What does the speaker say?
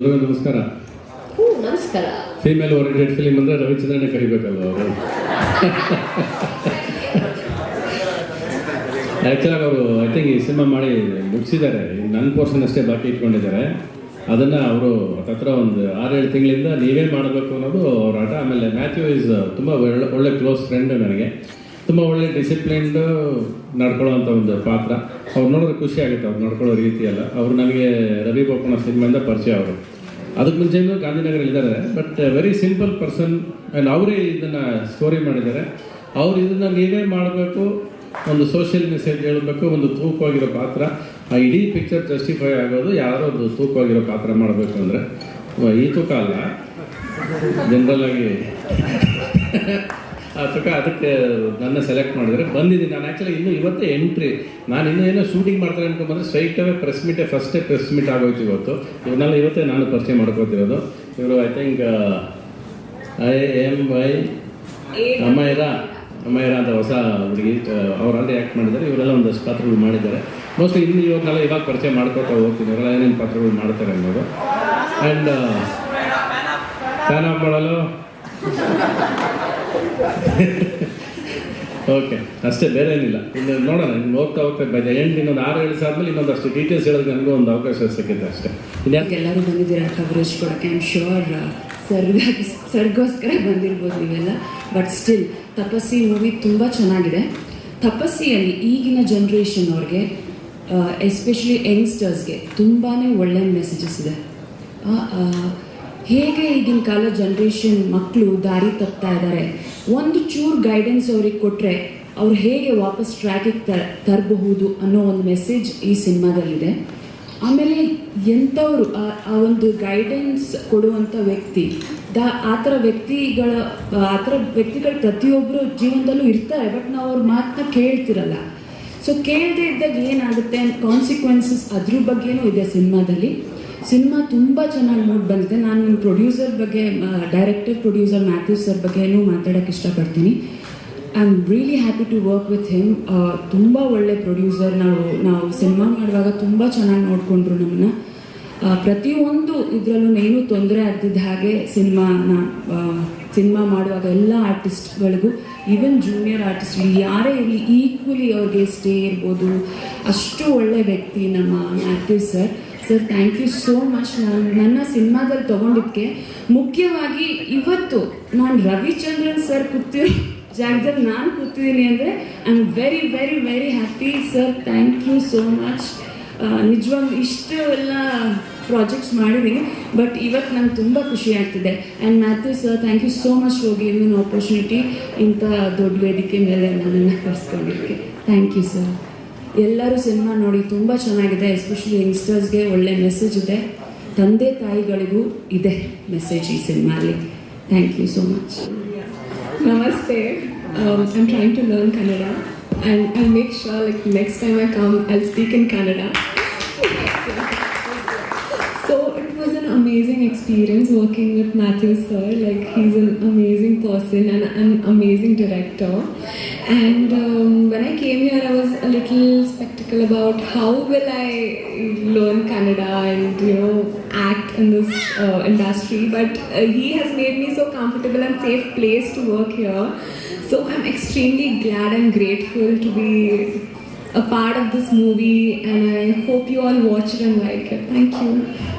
ಎಲ್ರಿಗೂ ನಮಸ್ಕಾರ. ನಮಸ್ಕಾರ. ಫೀಮೇಲ್ ಓರಿಯೆಂಟೆಡ್ ಫಿಲಿಮ್ ಅಂದರೆ ರವಿಚಂದ್ರನೇ ಕರಿಬೇಕಲ್ವ ಅವರು? ಆ್ಯಕ್ಚುಲಾಗಿ ಅವರು ಐ ಥಿಂಕ್ ಈ ಸಿನಿಮಾ ಮಾಡಿ ಮುಗಿಸಿದ್ದಾರೆ. ನನ್ನ ಪೋರ್ಷನ್ ಅಷ್ಟೇ ಬಾಕಿ ಇಟ್ಕೊಂಡಿದ್ದಾರೆ. ಅದನ್ನು ಅವರು ಹತ್ರ ಒಂದು ಆರೇಳು ತಿಂಗಳಿಂದ ನೀವೇ ಮಾಡಬೇಕು ಅನ್ನೋದು ಅವ್ರ ಆಟ. ಆಮೇಲೆ ಮ್ಯಾಥ್ಯೂ ಇಸ್ ತುಂಬ ಒಳ್ಳೆ ಒಳ್ಳೆ ಕ್ಲೋಸ್ ಫ್ರೆಂಡ್ ನನಗೆ. ತುಂಬ ಒಳ್ಳೆ ಡಿಸಿಪ್ಲಿನ್ಡ್ ನಡ್ಕೊಳ್ಳೋವಂಥ ಒಂದು ಪಾತ್ರ. ಅವ್ರು ನೋಡಿದ್ರೆ ಖುಷಿ ಆಗುತ್ತೆ, ಅವ್ರು ನೋಡ್ಕೊಳ್ಳೋ ರೀತಿ ಎಲ್ಲ ಅವರು ನನಗೆ ರವಿ ಬೋಪಣ್ಣ ಸಿನಿಮಾಯಿಂದ ಪರಿಚಯ ಅವರು. ಅದಕ್ಕೆ ಮುಂಚೆಯೂ ಗಾಂಧಿನಗರ ಇದ್ದಾರೆ. But very simple person and ಅವರೇ ಇದನ್ನು ಸ್ಟೋರಿ ಮಾಡಿದ್ದಾರೆ. ಅವ್ರು ಇದನ್ನು ನೀವೇ ಮಾಡಬೇಕು, ಒಂದು ಸೋಷಿಯಲ್ ಮೆಸೇಜ್ ಹೇಳಬೇಕು, ಒಂದು ತೂಕವಾಗಿರೋ ಪಾತ್ರ. ಆ ಇಡೀ ಪಿಕ್ಚರ್ ಜಸ್ಟಿಫೈ ಆಗೋದು ಯಾರೋ ಒಂದು ತೂಕವಾಗಿರೋ ಪಾತ್ರ ಮಾಡಬೇಕು ಅಂದರೆ. ಈ ತೂಕ ಅಲ್ಲ. ಜನರಲ್ ಆ ತೂಕ ಅದಕ್ಕೆ ನನ್ನ ಸೆಲೆಕ್ಟ್ ಮಾಡಿದರೆ ಬಂದಿದ್ದೀನಿ. ನಾನು ಆ್ಯಕ್ಚುಲಿ ಇನ್ನೂ ಇವತ್ತೇ ಎಂಟ್ರಿ ನಾನು ಇನ್ನೂ ಏನೋ ಶೂಟಿಂಗ್ ಮಾಡ್ತಾರೆ ಅನ್ಕೊಂಡ್ಬಂದ್ರೆ ಸ್ಟ್ರೈಟ್ ಅವೇ ಪ್ರೆಸ್ ಮೀಟೇ ಫಸ್ಟೇ ಪ್ರೆಸ್ ಮೀಟ್ ಆಗೋಯ್ತು ಇವತ್ತು. ಇವನ್ನೆಲ್ಲ ಇವತ್ತೇ ನಾನು ಪರಿಚಯ ಮಾಡ್ಕೋತಿರೋದು. ಇವರು ಐ ಥಿಂಕ್ ಐ ಎಂ ವೈ ಅಮ್ಮಯ್ಯರ ಅಮ್ಮಯ್ಯರ ಅಂತ ಹೊಸ ಹುಡುಗಿ ಅವ್ರು ಆಲ್ರೆಡಿ ಆ್ಯಕ್ಟ್ ಮಾಡಿದ್ದಾರೆ. ಇವರೆಲ್ಲ ಒಂದಷ್ಟು ಪಾತ್ರಗಳು ಮಾಡಿದ್ದಾರೆ. ಮೋಸ್ಟ್ಲಿ ಇನ್ನು ಇವ್ರನ್ನೆಲ್ಲ ಇವಾಗ ಪರಿಚಯ ಮಾಡ್ಕೋತಾ ಹೋಗ್ತೀನಿ. ಇವರೆಲ್ಲ ಏನೇನು ಪಾತ್ರಗಳು ಮಾಡ್ತಾರೆ ಅನ್ನೋದು. ಆ್ಯಂಡ್ ಫ್ಯಾನ್ ಆಫ್ ಮಾಡಲು. ಓಕೆ ಅಷ್ಟೇ, ಬೇರೆ ಏನಿಲ್ಲ. ಇನ್ನು ನೋಡೋಣ, ಇನ್ನು ಹೋಗ್ತಾ ಹೋಗ್ತಾ ಬೈ ಎಂಡ್ ಇನ್ನೊಂದು ಆರು ಏಳು ಆದ್ಮೇಲೆ ಇನ್ನೊಂದಷ್ಟು ಡೀಟೇಲ್ಸ್ ಹೇಳೋದಕ್ಕೆ ನನಗೂ ಒಂದು ಅವಕಾಶ ಸಿಕ್ಕಿದೆ ಅಷ್ಟೇ. ಎಲ್ಲರೂ ಬಂದಿದ್ದೀರಾ ಕವರೇಜ್ ಕೊಡೋಕ್ಕೆ? ಐ ಆಮ್ ಶ್ಯೂರ್ ಸರ್ಗ ಸರ್ಗೋಸ್ಕರ ಬಂದಿರ್ಬೋದು ನೀವೆಲ್ಲ. ಬಟ್ ಸ್ಟಿಲ್ ತಪಸ್ಸಿ ಮೂವಿ ತುಂಬ ಚೆನ್ನಾಗಿದೆ. ತಪಸ್ಸಿಯಲ್ಲಿ ಈಗಿನ ಜನ್ರೇಷನ್ ಅವ್ರಿಗೆ ಎಸ್ಪೆಷಲಿ ಯಂಗ್ಸ್ಟರ್ಸ್ಗೆ ತುಂಬಾ ಒಳ್ಳೆಯ ಮೆಸೇಜಸ್ ಇದೆ. ಹೇಗೆ ಈಗಿನ ಕಾಲ ಜನ್ರೇಷನ್ ಮಕ್ಕಳು ದಾರಿ ತಪ್ತಾ ಇದ್ದಾರೆ ಒಂದು ಚೂರು ಗೈಡೆನ್ಸ್ ಅವ್ರಿಗೆ ಕೊಟ್ಟರೆ ಅವ್ರು ಹೇಗೆ ವಾಪಸ್ ಟ್ರ್ಯಾಕಿಗೆ ತ, ತರಬಹುದು ಅನ್ನೋ ಒಂದು ಮೆಸೇಜ್ ಈ ಸಿನಿಮಾದಲ್ಲಿದೆ. ಆಮೇಲೆ ಎಂಥವ್ರು ಆ- ಒಂದು ಗೈಡೆನ್ಸ್ ಕೊಡುವಂಥ ವ್ಯಕ್ತಿ, ದ, ಆ ಥರ ವ್ಯಕ್ತಿಗಳ, ಆ ಥರ ವ್ಯಕ್ತಿಗಳು ಪ್ರತಿಯೊಬ್ಬರು ಜೀವನದಲ್ಲೂ ಇರ್ತಾರೆ ಬಟ್ ನಾವು ಅವ್ರ ಮಾತನ್ನ ಕೇಳ್ತಿರಲ್ಲ. ಸೊ ಕೇಳದೇ ಇದ್ದಾಗ ಏನಾಗುತ್ತೆ? ಕಾನ್ಸಿಕ್ವೆನ್ಸಸ್ ಅದ್ರ ಬಗ್ಗೆನೂ ಇದೆ ಸಿನಿಮಾದಲ್ಲಿ. ಸಿನಿಮಾ ತುಂಬ ಚೆನ್ನಾಗಿ ಮೂಡ್ ಬಂದಿದೆ. ನಾನು ನಿಮ್ಮ ಪ್ರೊಡ್ಯೂಸರ್ ಬಗ್ಗೆ ಡೈರೆಕ್ಟರ್ ಪ್ರೊಡ್ಯೂಸರ್ ಮ್ಯಾಥ್ಯೂ ಸರ್ ಬಗ್ಗೆನೂ ಮಾತಾಡೋಕ್ಕೆ ಇಷ್ಟಪಡ್ತೀನಿ. I am really happy to work with him ತುಂಬ ಒಳ್ಳೆ ಪ್ರೊಡ್ಯೂಸರ್ ನಾವು ನಾವು ಸಿನಿಮಾ ಮಾಡುವಾಗ ತುಂಬ ಚೆನ್ನಾಗಿ ನೋಡಿಕೊಂಡ್ರು ನಮ್ಮನ್ನ ಪ್ರತಿಯೊಂದು ಇದರಲ್ಲೂ ಏನು ತೊಂದರೆ ಆಗ್ತಿದ್ದ ಹಾಗೆ ಸಿನಿಮಾನ ಸಿನಿಮಾ ಮಾಡುವಾಗ ಎಲ್ಲ ಆರ್ಟಿಸ್ಟ್ಗಳಿಗೂ ಈವನ್ ಜೂನಿಯರ್ ಆರ್ಟಿಸ್ಟ್ ಯಾರೇ ಇರಲಿ ಈಕ್ವಲಿ ಅವ್ರಿಗೆ ಸ್ಟೇ ಇರ್ಬೋದು. ಅಷ್ಟು ಒಳ್ಳೆ ವ್ಯಕ್ತಿ ನಮ್ಮ active sir sir thank you so much ನಾನು ನನ್ನ ಸಿನಿಮಾದಲ್ಲಿ ತೊಗೊಂಡಿದ್ದಕ್ಕೆ ಮುಖ್ಯವಾಗಿ ಇವತ್ತು ನಾನು ರವಿಚಂದ್ರನ್ ಸರ್ ಕೂತಿರೋ ಜಾಗದಲ್ಲಿ ನಾನು ಕೂತಿದ್ದೀನಿ ಅಂದರೆ I am very very very happy sir thank you so much ನಿಜವಾಗ್ಲೂ ಇಷ್ಟು ಎಲ್ಲ ಪ್ರಾಜೆಕ್ಟ್ಸ್ ಮಾಡಿದ್ದೀನಿ ಬಟ್ ಇವತ್ತು ನಂಗೆ ತುಂಬ ಖುಷಿ ಆಗ್ತಿದೆ. And Mathew sir thank you so much ಹೋಗಿ ಇನ್ನೊಂದು ಆಪರ್ಚುನಿಟಿ ಇಂಥ ದೊಡ್ಡ ವೇದಿಕೆ ಮೇಲೆ ನನ್ನನ್ನು ಕರೆಸ್ಕೊಂಡಿದ್ದೆ ಥ್ಯಾಂಕ್ ಯು ಸರ್ ಎಲ್ಲರೂ ಸಿನಿಮಾ ನೋಡಿ ತುಂಬ ಚೆನ್ನಾಗಿದೆ ಎಸ್ಪೆಷಲಿ ಯಂಗ್ಸ್ಟರ್ಸ್ಗೆ ಒಳ್ಳೆ ಮೆಸೇಜ್ ಇದೆ. ತಂದೆ ತಾಯಿಗಳಿಗೂ ಇದೆ ಮೆಸೇಜ್ ಈ ಸಿನಿಮಾಲಿ ಥ್ಯಾಂಕ್ ಯು ಸೋ ಮಚ್ ನಮಸ್ತೆ. I am trying to learn Kannada, and I'll make sure, like next time I come, I'll speak in Canada. so it was an amazing experience working with Matthew sir. Like he's an amazing person and an amazing director. And um, when I came here, I was a little skeptical about how will I learn Canada and you know act in this uh, industry. But uh, he has made me so comfortable and safe place to work here. So I'm extremely glad and grateful to be a part of this movie, and I hope you all watch it and like it. Thank you.